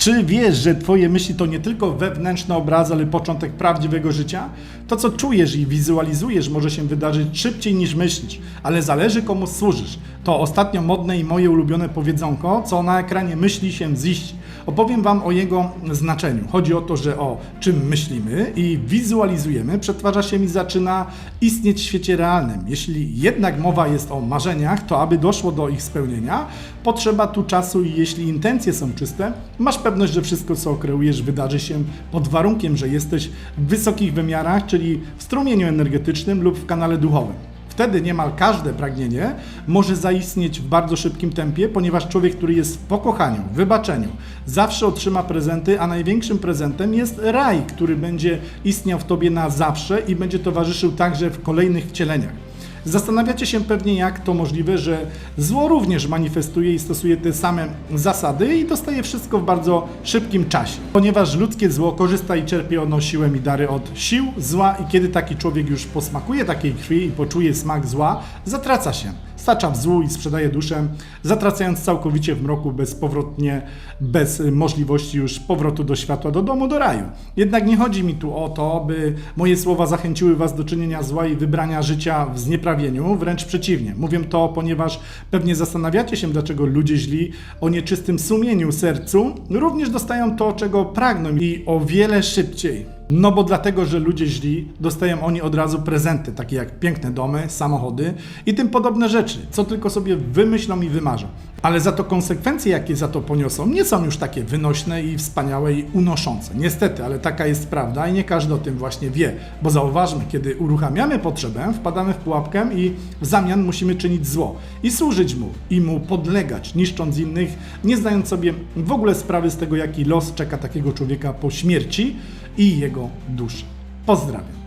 Czy wiesz, że Twoje myśli to nie tylko wewnętrzny obraz, ale początek prawdziwego życia? To, co czujesz i wizualizujesz, może się wydarzyć szybciej niż myślisz, ale zależy komu służysz. To ostatnio modne i moje ulubione powiedzonko, co na ekranie myśli się ziści. Opowiem Wam o jego znaczeniu. Chodzi o to, że o czym myślimy i wizualizujemy, przetwarza się i zaczyna istnieć w świecie realnym. Jeśli jednak mowa jest o marzeniach, to aby doszło do ich spełnienia, potrzeba tu czasu i jeśli intencje są czyste, masz pewność, że wszystko, co kreujesz, wydarzy się pod warunkiem, że jesteś w wysokich wymiarach, czyli w strumieniu energetycznym lub w kanale duchowym. Wtedy niemal każde pragnienie może zaistnieć w bardzo szybkim tempie, ponieważ człowiek, który jest w pokochaniu, wybaczeniu, zawsze otrzyma prezenty, a największym prezentem jest raj, który będzie istniał w tobie na zawsze i będzie towarzyszył także w kolejnych wcieleniach. Zastanawiacie się pewnie, jak to możliwe, że zło również manifestuje i stosuje te same zasady i dostaje wszystko w bardzo szybkim czasie. Ponieważ ludzkie zło korzysta i czerpie ono siłę i dary od sił zła i kiedy taki człowiek już posmakuje takiej krwi i poczuje smak zła, zatraca się. Stacza w złu i sprzedaje duszę, zatracając całkowicie w mroku bezpowrotnie, bez możliwości już powrotu do światła, do domu, do raju. Jednak nie chodzi mi tu o to, by moje słowa zachęciły Was do czynienia zła i wybrania życia w znieprawieniu, wręcz przeciwnie. Mówię to, ponieważ pewnie zastanawiacie się, dlaczego ludzie źli o nieczystym sumieniu, sercu, również dostają to, czego pragną i o wiele szybciej. No bo dlatego, że ludzie źli, dostają oni od razu prezenty, takie jak piękne domy, samochody i tym podobne rzeczy, co tylko sobie wymyślą i wymarzą. Ale za to konsekwencje, jakie za to poniosą, nie są już takie wynośne i wspaniałe i unoszące. Niestety, ale taka jest prawda i nie każdy o tym właśnie wie. Bo zauważmy, kiedy uruchamiamy potrzebę, wpadamy w pułapkę i w zamian musimy czynić zło i służyć mu i mu podlegać, niszcząc innych, nie zdając sobie w ogóle sprawy z tego, jaki los czeka takiego człowieka po śmierci i jego duszy. Pozdrawiam.